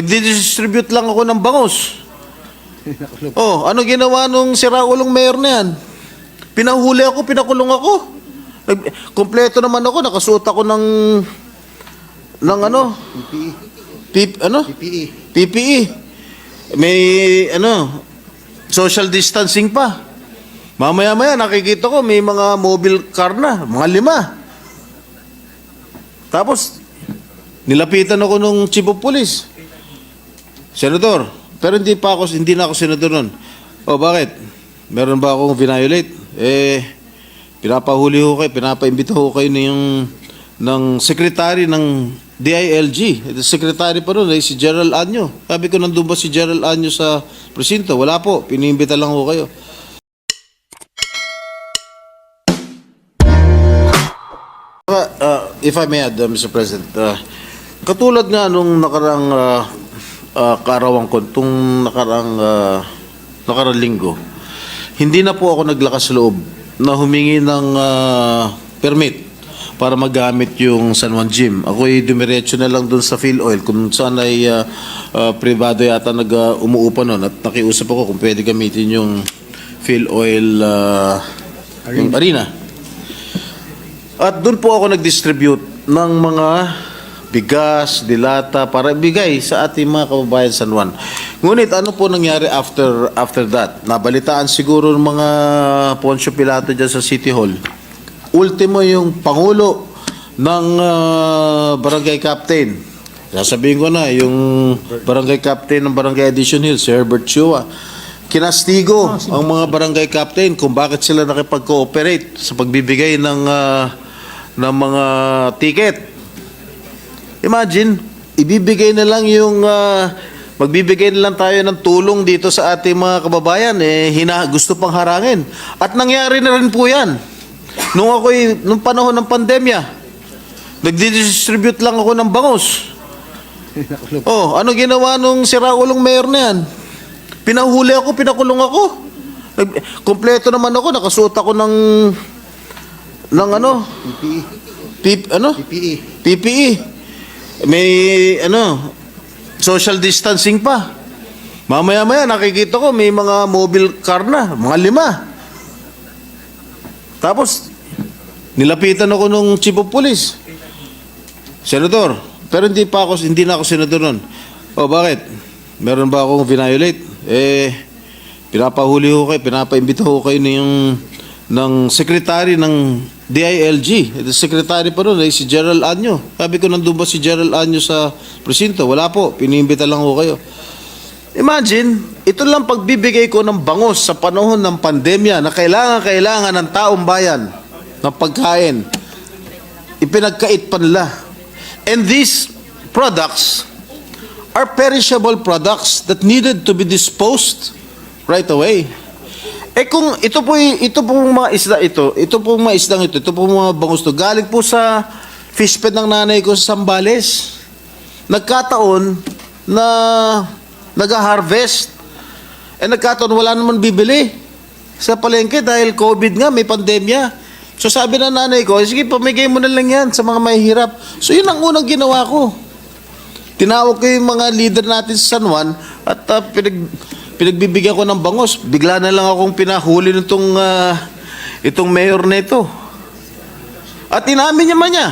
Nagdi-distribute lang ako ng bangos. Oh, ano ginawa nung si Raulong mayor na yan? Pinahuli ako, pinakulong ako. Nag, kompleto naman ako, nakasuot ako ng ng ano? PPE. Pip, ano? PPE. PPE. May ano, social distancing pa. Mamaya-maya nakikita ko may mga mobile car na, mga lima. Tapos nilapitan ako nung chief of police. Senador, pero hindi pa ako hindi na ako senador noon. O bakit? Meron ba akong violate? Eh pinapahuli ko kayo, pinapaimbita ko kayo na yung ng secretary ng DILG. Ito, secretary pa noon ay si Gerald Anyo. Sabi ko nandun ba si Gerald Anyo sa presinto? Wala po, pinimbita lang ko kayo. Uh, if I may add, uh, Mr. President, uh, katulad nga nung nakarang uh, uh, kaarawan ko, itong nakarang, uh, nakarang linggo, hindi na po ako naglakas loob na humingi ng uh, permit para magamit yung San Juan Gym. Ako'y dumiretso na lang dun sa Phil Oil kung saan ay uh, uh, privado yata nag uh, umuupa nun at nakiusap ako kung pwede gamitin yung Phil Oil uh, yung arena. At doon po ako nag-distribute ng mga bigas, dilata para bigay sa ating mga kababayan San Juan. Ngunit ano po nangyari after after that? Nabalitaan siguro ng mga Poncio Pilato dyan sa City Hall. Ultimo yung pangulo ng ah, barangay captain. Sasabihin ko na, yung barangay captain ng barangay Edition Hill, si Herbert Chua. Kinastigo ang mga barangay captain kung bakit sila nakipag-cooperate sa pagbibigay ng ah, ng mga ticket. Imagine, ibibigay na lang yung ah, magbibigay na lang tayo ng tulong dito sa ating mga kababayan eh hina gusto pang harangin. At nangyari na rin po 'yan. Nung ako'y nung panahon ng pandemya, nagdi-distribute lang ako ng bangos. Oh, ano ginawa nung si Raulong mayor na yan? Pinahuli ako, pinakulong ako. Nag, kompleto naman ako, nakasuot ako ng ng ano, PPE. pip, ano? PPE. PPE. May ano, social distancing pa. Mamaya-maya nakikita ko may mga mobile car na, mga lima. Tapos nilapitan ako nung chief of police. Senador, pero hindi pa ako hindi na ako senador noon. O bakit? Meron ba akong violate? Eh pinapahuli ko kayo, pinapaimbita ko kayo yung ng secretary ng DILG. Ito, secretary pa noon ay si Gerald Anyo. Sabi ko nandun ba si Gerald Anyo sa presinto? Wala po, pinimbita lang ko kayo. Imagine, ito lang pagbibigay ko ng bangos sa panahon ng pandemya na kailangan-kailangan ng taong bayan ng pagkain. Ipinagkait pa nila. And these products are perishable products that needed to be disposed right away. Eh kung ito po ito po mga isda ito, ito po mga isdang ito, ito po mga bangus to, galing po sa fish pet ng nanay ko sa Sambales. Nagkataon na nag-harvest. Eh nagkataon wala naman bibili sa palengke dahil COVID nga, may pandemya. So sabi ng nanay ko, sige pamigay mo na lang yan sa mga mahihirap. So yun ang unang ginawa ko. Tinawag ko yung mga leader natin sa San Juan at uh, pinag, pinagbibigyan ko ng bangos. Bigla na lang akong pinahuli nitong uh, itong mayor na ito. At inamin naman niya.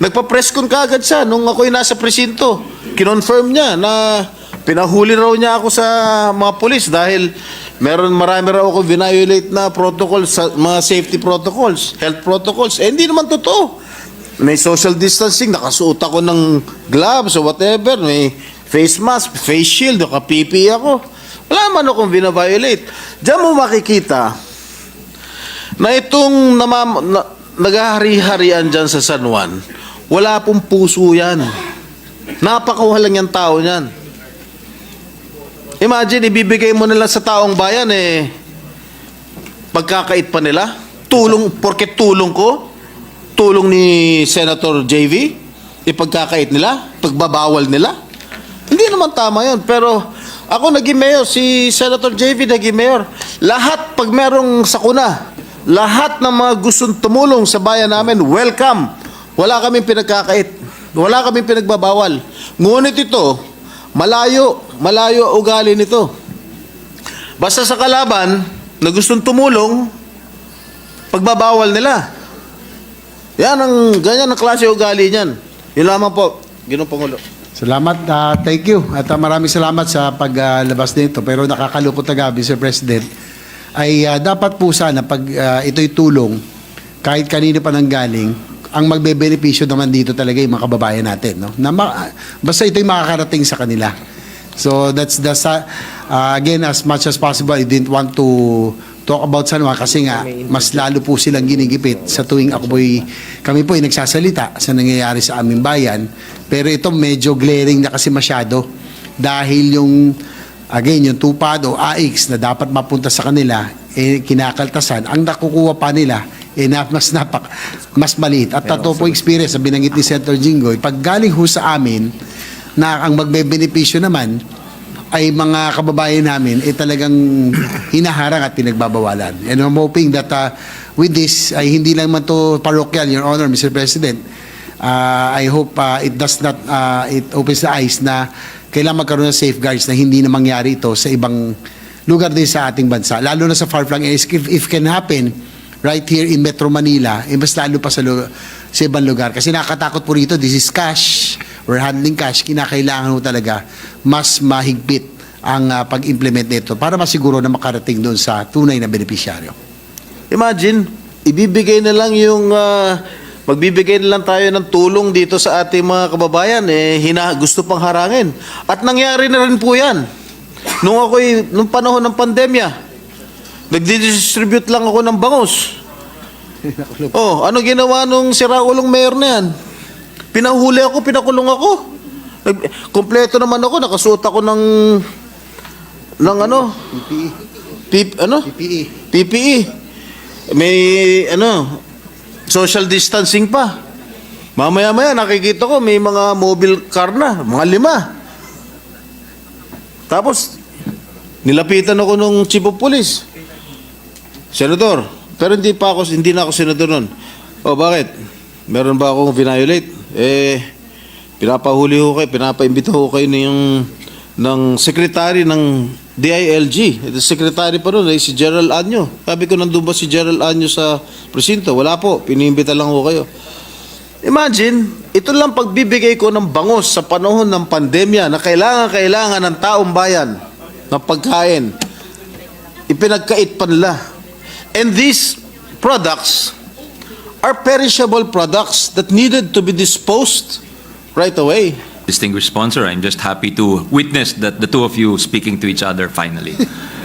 Nagpa-press con kaagad siya nung ako'y nasa presinto. Kinonfirm niya na pinahuli raw niya ako sa mga polis dahil meron marami raw ako violate na protocols, mga safety protocols, health protocols. Eh, hindi naman totoo. May social distancing, nakasuot ako ng gloves o whatever, may face mask, face shield, naka-PP ako. Wala man akong vina-violate. Diyan mo makikita na itong namam, na, naghahari-harian dyan sa San Juan, wala pong puso yan. Napakawalang yung tao niyan. Imagine, ibibigay mo nila sa taong bayan eh, pagkakait pa nila, tulong, porket tulong ko, tulong ni Senator JV, ipagkakait nila, pagbabawal nila. Hindi naman tama yun. Pero ako naging mayor, si Senator JV naging mayor. Lahat, pag merong sakuna, lahat ng mga gustong tumulong sa bayan namin, welcome. Wala kaming pinagkakait. Wala kaming pinagbabawal. Ngunit ito, malayo, malayo ugali nito. Basta sa kalaban na gustong tumulong, pagbabawal nila. Yan ang, ganyan ang klase ugali niyan. Yun lamang po, Ginoong Pangulo. Salamat, ah, thank you. At ah, maraming salamat sa paglabas nito. Pero nakakalungkot na gabi, Sir President, ay ah, dapat po sana pag ah, ito'y tulong, kahit kanino pa nang galing, ang magbebenepisyo naman dito talaga yung mga kababayan natin. No? Na ma- basta ito'y makakarating sa kanila. So that's the ah, again as much as possible I didn't want to talk about San Juan kasi nga mas lalo po silang ginigipit sa tuwing ako po'y kami po ay nagsasalita sa nangyayari sa aming bayan. Pero ito medyo glaring na kasi masyado. Dahil yung again yung tupad o AX na dapat mapunta sa kanila eh kinakaltasan ang nakukuha pa nila eh na, mas napak mas maliit. At totoo po experience sa binanggit ni Senator Jinggoy pag galing ho sa amin na ang magbebenepisyo naman ay mga kababayan namin ay talagang hinaharang at pinagbabawalan. And I'm hoping that uh, with this, ay hindi lang man to parochial, Your Honor, Mr. President, uh, I hope uh, it does not, uh, it opens the eyes na kailangan magkaroon ng safeguards na hindi na mangyari ito sa ibang lugar din sa ating bansa. Lalo na sa far-flung areas, if, if can happen, right here in Metro Manila, eh, mas lalo pa sa, sa ibang lugar. Kasi nakakatakot po rito, this is cash, we're handling cash, kinakailangan mo talaga mas mahigpit ang ah, pag-implement nito para masiguro na makarating doon sa tunay na benepisyaryo. Imagine, ibibigay na lang yung, ah, magbibigay na lang tayo ng tulong dito sa ating mga kababayan, eh, hina, gusto pang harangin. At nangyari na rin po yan. Nung ako'y, nung panahon ng pandemya, nagdi-distribute lang ako ng bangus. Oh, ano ginawa nung siraulong mayor na yan? Pinahuli ako, pinakulong ako. Nag- Kompleto naman ako, nakasuot ako ng ng ano? PPE. Pip, ano? PPE. PPE. May ano, social distancing pa. Mamaya-maya nakikita ko may mga mobile car na, mga lima. Tapos nilapitan ako nung chief of police. Senador, pero hindi pa ako hindi na ako senador noon. Oh, bakit? Meron ba akong violate? Eh pinapahuli ko kayo, pinapaimbita ko kayo ng ng secretary ng DILG. Ito secretary pa noon, eh, si Gerald Anyo. Sabi ko, nandun ba si Gerald Anyo sa presinto? Wala po, pinimbita lang ko kayo. Imagine, ito lang pagbibigay ko ng bangus sa panahon ng pandemya na kailangan-kailangan ng taong bayan ng pagkain. Ipinagkait pa nila. And these products are perishable products that needed to be disposed right away. distinguished sponsor. I'm just happy to witness that the two of you speaking to each other finally.